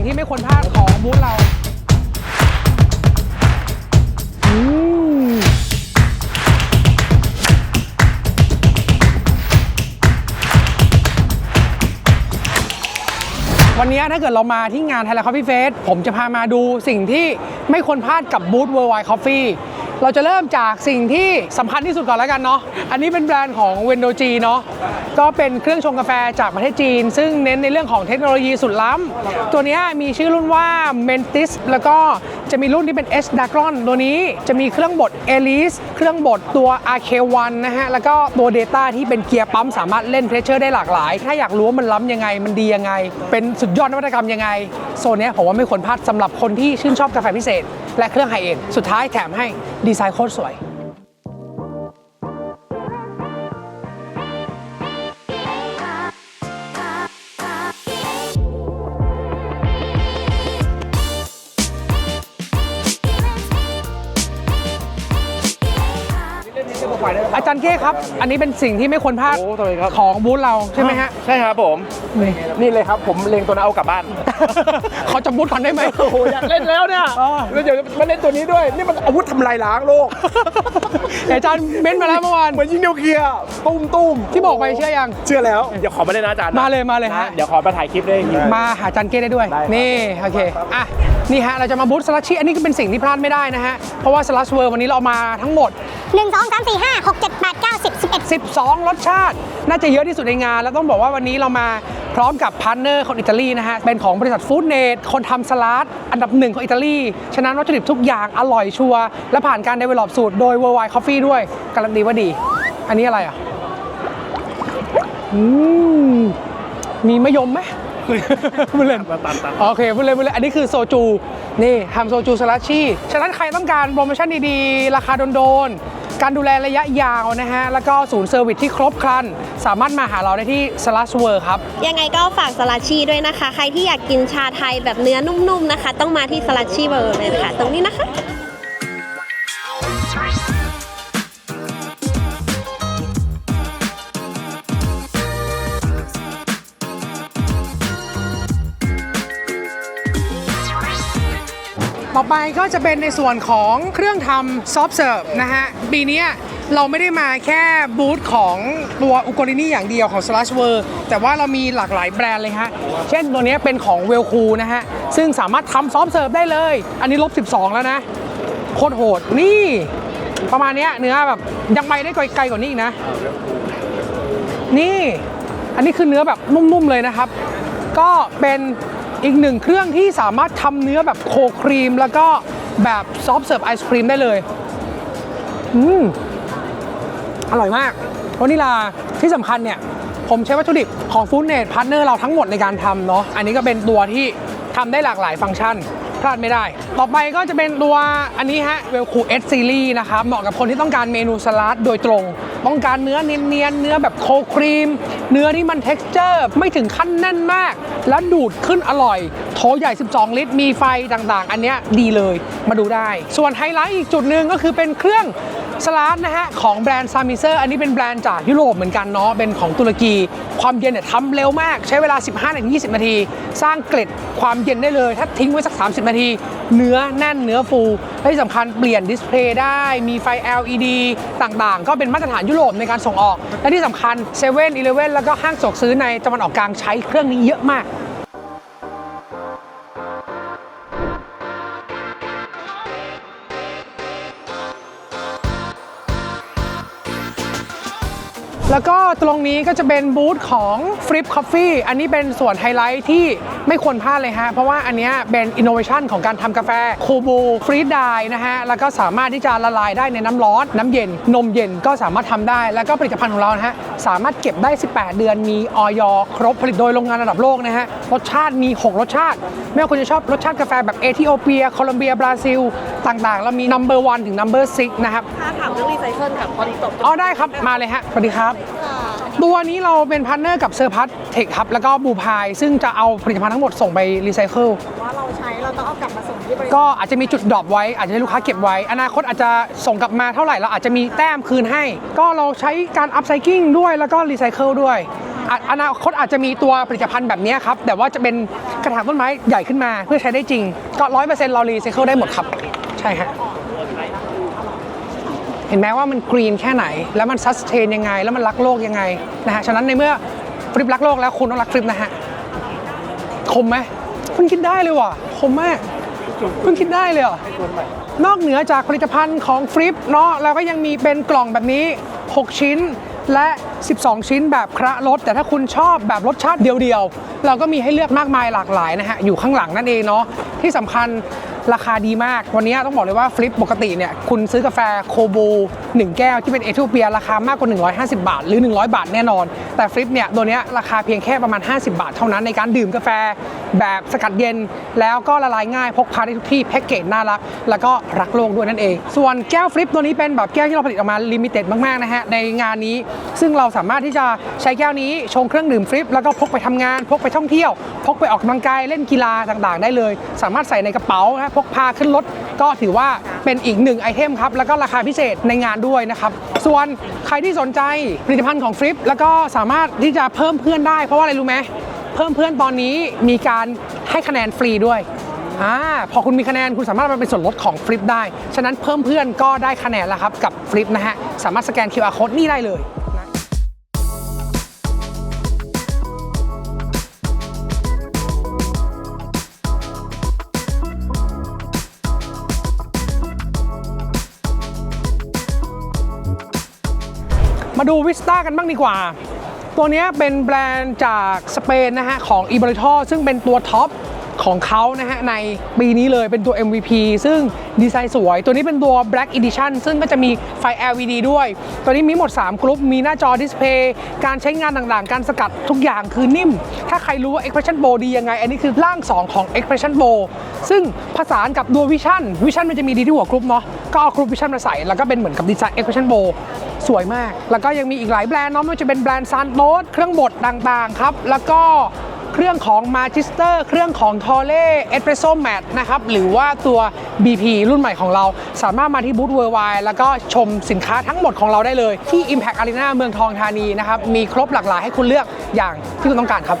งที่ไม่ควรพลาดของบูธเราวันนี้ถ้าเกิดเรามาที่งาน Thailand Coffee Fest ผมจะพามาดูสิ่งที่ไม่ควรพลาดกับบูธ Worldwide Coffee เราจะเริ่มจากสิ่งที่สำคัญที่สุดก่อนแล้วกันเนาะอันนี้เป็นแบรนด์ของ w e n d o g เนาะ ก็เป็นเครื่องชงกาแฟจากประเทศจีน ซึ่งเน้นในเรื่องของเทคโนโลยีสุดล้ำ ตัวนี้มีชื่อรุ่นว่า Mentis แล้วก็จะมีรุ่นที่เป็น S d a g r o n ตัวนี้จะมีเครื่องบด Elise เครื่องบดตัว RK1 นะฮะ แล้วก็ตัว Data ที่เป็นเกียร์ปั๊มสามารถเล่นเพรสเชอร์ได้หลากหลาย ถ้าอยากรู้ว่ามันล้ำยังไง มันดียังไง เป็นสุดยอดนวัตกรรมยังไง โซนนี้ผมว่าไม่ควรพลาดสำหรับคนที่ชื่นชอบกาแฟพิเศษ และเครื่องไฮเอ็นสุดท้ายแถมให้ดีไซน์โคตรสวย อาจารย์เก้ครับ อันนี้เป็นสิ่งที่ไม่ควรพลาดโอ้ทำไมครับ ของบูธเราใช่ไหมฮะใช่ครับผม นี่นี่เลยครับผมเล็งตัวนั้นเอากลับบ้านขอจับบูธก่อนได้ไหม โอ้โหอยากเล่นแล้วเนี่ยอ๋อ แล้วเดี๋ยวมาเล่นตัวนี้ด้วย นี่มันอาวุธทำลายล้างโลกเดี๋ยวอาจารย์เม้นต์มาแล้วเมื่อวาน เหมือนยิงนิวเคลียร์ตุ้มตุ้มที่บอกไปเชื่อยัง เชื่อแล้ว เดี๋ยวขอมาเล่นนะอาจารย์มาเลยมาเลยฮะ นเดี๋ยวขอมาถ่ายคลิปด้วย มาหาอาจารย์เก้ได้ด้วย ได้ครับ นี่ โอเค อะ นี่ฮะเราจะมาบูธสลัชชี่อันนี้ก็เป็นสิ่งที่พลาดไม่ได้นะฮะ เพราะว่าสลัชเวิร์วันนี้เราเอามาทั้งหมดหนึ่งสองสามสี่ห้าหกเจ็ดแปดเก้าสิบสิบเอ็ด12 รสชาติ น่าจะเยอะที่สุดในงาน แล้วต้องบอกว่าวันนี้เรามาพร้อมกับพาร์ทเนอร์คนอิตาลีนะฮะ เป็นของบริษัทฟู้ดเนทคนทำสลัดอันดับหนึ่งของอิตาลี ฉะนั้นวัตถุดิบทุกอย่างอร่อยชัวร์และผ่านการเดเวลลอปสูตรโดย Worldwide Coffee ด้วยการันตีว่าดี อันนี้อะไรอะอืมมีมะยมไหม พูดเล่นตัดตัดตัดโอเคพูดเล่นพูดเล่นอันนี้คือโซจู นี่ทำโซจูสลัชชี่ฉะนั้นใครต้องการโปรโมชั่นดีๆ ราคาโดนๆ การดูแลระยะยาวนะฮะ แล้วก็ศูนย์เซอร์วิสที่ครบครัน สามารถมาหาเราได้ที่สลัชเวิร์ครับ ยังไงก็ฝากสลัดชีด้วยนะคะ ใครที่อยากกินชาไทยแบบเนื้อนุ่มๆนะคะ ต้องมาที่สลัดชีเวิร์เลยค่ะ ตรงนี้นะคะ ต่อไปก็จะเป็นในส่วนของเครื่องทำซอฟต์เสิร์ฟนะฮะ ปีนี้เราไม่ได้มาแค่บูธของตัวอุก l ลินี่อย่างเดียวของ Slash w o r l แต่ว่าเรามีหลากหลายแบรนด์เลยฮะ เช่นตัวนี้เป็นของเวลคูนะฮะ ซึ่งสามารถทำซอฟต์เสิร์ฟได้เลย อันนี้ลบ 12 แล้วนะ โคตรโหด นี่ประมาณเนี้ยเนื้อแบบยังไปได้ไกลกว่านี้อีกนะ นี่ อันนี้คือเนื้อแบบนุ่มๆเลยนะครับ ก็เป็น อีกหนึ่งเครื่องที่สามารถทำเนื้อแบบโคครีม แล้วก็แบบซอฟต์เสิร์ฟไอศครีมได้เลย อืม อร่อยมากวานิลาที่สำคัญเนี่ย ผมใช้วัตถุดิบของฟู้ดเน t พาร์ทเนอร์เราทั้งหมดในการทำเนาะ อันนี้ก็เป็นตัวที่ทำได้หลากหลายฟังก์ชันพลาดไม่ได้ ต่อไปก็จะเป็นตัวอันนี้ฮะเวลคูเอสซีรีส์นะครับ เหมาะกับคนที่ต้องการเมนูสลัดโดยตรง ต้องการเนื้อเนียนๆเนื้อแบบโคครีม เนื้อที่มันเท็กซ์เจอร์ ไม่ถึงขั้นแน่นมาก แล้วดูดขึ้นอร่อย โถใหญ่ 12 ลิตร มีไฟต่างๆ อันเนี้ยดีเลย มาดูได้ ส่วนไฮไลท์อีกจุดหนึ่งก็คือเป็นเครื่อง สลัดนะฮะของแบรนด์ซามิเซอร์อันนี้เป็นแบรนด์จากยุโรปเหมือนกันเนาะเป็นของตุรกี ความเย็นเนี่ยทำเร็วมากใช้เวลา 15-20 นาที สร้างเกล็ดความเย็นได้เลย ถ้าทิ้งไว้สัก 30 นาที เนื้อแน่นเนื้อฟูและที่สำคัญเปลี่ยนดิสเพลย์ได้มีไฟ LED ต่างๆ ก็เป็นมาตรฐานยุโรปในการส่งออก และที่สำคัญ7 e เ e ่ e อแล้วก็ห้างสกซื้อในตะวันออกกลางใช้เครื่องนี้เยอะมาก แล้วก็ตรงนี้ก็จะเป็นบูธของ Flip Coffee อันนี้เป็นส่วนไฮไลท์ที่ไม่ควรพลาดเลยฮะ เพราะว่าอันเนี้ยเป็นอินโนเวชันของการทำกาแฟคูบูฟรีดไดนะฮะ แล้วก็สามารถที่จะละลายได้ในน้ำร้อน น้ำเย็น นมเย็นก็สามารถทำได้ แล้วก็ผลิตภัณฑ์ของเรานะฮะ สามารถเก็บได้ 18 เดือนมีออยครบผลิตโดยโรงงานระดับโลกนะฮะรสชาติมี 6 รสชาติ ไม่ว่าคุณจะชอบรสชาติกาแฟแบบเอธิโอเปียโคลอมเบียบราซิลต่างๆแล้วมี number one ถึง number six นะครับถ้าถามเรื่องรีไซเคิลค่ะพอดีตกอ๋อได้ครับมาเลยฮะสวัสดีครับ ตัวนี้เราเป็นพาร์ทเนอร์กับเซอร์พัทเทคครับแล้วก็บูพายซึ่งจะเอาผลิตภัณฑ์ทั้งหมดส่งไปรีไซเคิลว่าเราใช้เราต้องเอากลับมาส่งที่บริษัทก็อาจจะมีจุดดรอปไว้อาจจะให้ลูกค้าเก็บไว้ อนาคตอาจจะส่งกลับมาเท่าไหร่เราอาจจะมีแต้มคืนให้ ก็เราใช้การอัพไซกิ้งด้วยแล้วก็รีไซเคิลด้วยอะอนาคตอาจจะมีตัวผลิตภัณฑ์แบบนี้ครับ แต่ว่าจะเป็นกระถางต้นไม้ใหญ่ขึ้นมาเพื่อใช้ได้จริง ก็ร้อยเปอร์เซ็นต์เรารีไซเคิลได้หมดครับ ใช่ฮะเห็นไหมว่ามันกรีนแค่ไหน แล้วมันซัสเทนยังไง แล้วมันรักโลกยังไงนะฮะฉะนั้นในเมื่อฟลิปรักโลกแล้วคุณต้องรักฟลิปนะฮะคมไหมเพิ่งคิดได้เลยว่ะคมมากเพิ่งคิดได้เลยเหรอนอกเหนือจากผลิตภัณฑ์ของฟลิปเนาะเราก็ยังมีเป็นกล่องแบบนี้ 6 ชิ้นและ 12 ชิ้นแบบคระรสแต่ถ้าคุณชอบแบบรสชาติเดียวๆ เราก็มีให้เลือกมากมายหลากหลายนะฮะ อยู่ข้างหลังนั่นเองเนาะที่สำคัญ ราคาดีมาก วันนี้ต้องบอกเลยว่าฟลิปปกติเนี่ยคุณซื้อกาแฟโคบู1 แก้วที่เป็นเอธิโอเปียราคามากกว่า 150 บาท หรือ 100 บาทแน่นอน แต่ฟลิปเนี่ยตัวนี้ราคาเพียงแค่ประมาณ 50 บาทเท่านั้นในการดื่มกาแฟแบบสกัดเย็น แล้วก็ละลายง่ายพกพาได้ทุกที่แพ็กเกจน่ารัก แล้วก็รักโลกด้วยนั่นเอง ส่วนแก้วฟลิปตัวนี้เป็นแบบแก้วที่เราผลิตออกมาลิมิเต็ดมากๆนะฮะในงานนี้ ซึ่งเราสามารถที่จะใช้แก้วนี้ชงเครื่องดื่มฟลิปแล้วก็พกไปทำงานพกไปท่องเที่ยวพกไปออกกำลังกายเล่นกีฬาต่างๆ ได้เลย สามารถใส่ในกระเป๋านะพกพาขึ้นรถก็ถือว่าเป็นอีกหนึ่งไอเทมครับ แล้วก็ราคาพิเศษในงานด้วยนะครับ ส่วนใครที่สนใจผลิตภัณฑ์ของฟลิปแล้วก็สามารถที่จะเพิ่มเพื่อนได้เพราะว่าอะไรรู้ไหมเพิ่มเพื่อนตอนนี้มีการให้คะแนนฟรีด้วยอ่าพอคุณมีคะแนนคุณสามารถมาเป็นส่วนลดของฟลิปได้ ฉะนั้นเพิ่มเพื่อนก็ได้คะแนนแล้วครับกับฟลิปนะฮะ สามารถสแกน QR code นี่ได้เลย มาดูวิสต้ากันบ้างดีกว่า ตัวนี้เป็นแบรนด์จากสเปนนะฮะของ e b o r i t o ซึ่งเป็นตัวท็อป ของเขานะฮะในปีนี้เลยเป็นตัว MVP ซึ่งดีไซน์สวย ตัวนี้เป็นตัว Black Edition ซึ่งก็จะมีไฟ LED ด้วย ตัวนี้มีหมด 3 กรุ๊ป มีหน้าจอดิสเพย์การใช้งานต่างๆ การสกัดทุกอย่างคือนิ่ม ถ้าใครรู้ว่า Expression Bow ดียังไง อันนี้คือร่าง 2 ของ Expression Bow ซึ่งผสานกับตัว Vision Vision มันจะมีดีที่หัวกรุ๊ปเนาะก็เอากรุ๊ป Vision มาใส่ แล้วก็เป็นเหมือนกับดีไซน์ Expression Bow สวยมาก แล้วก็ยังมีอีกหลายแบรนด์เนาะไม่ว่าจะเป็นแบรนด์ซานโตสเครื่องบดต่างๆครับแล้วก็ รื่องของมาจิสเตอร์เครื่องของทอเล่เอสเปรสโซ่แมทนะครับหรือว่าตัว BP รุ่นใหม่ของเรา สามารถมาที่บูธเวอร์ไวแล้วก็ชมสินค้าทั้งหมดของเราได้เลย ที่ Impact Arena เมืองทองธานีนะครับมีครบหลากหลายให้คุณเลือกอย่างที่คุณต้องการครับ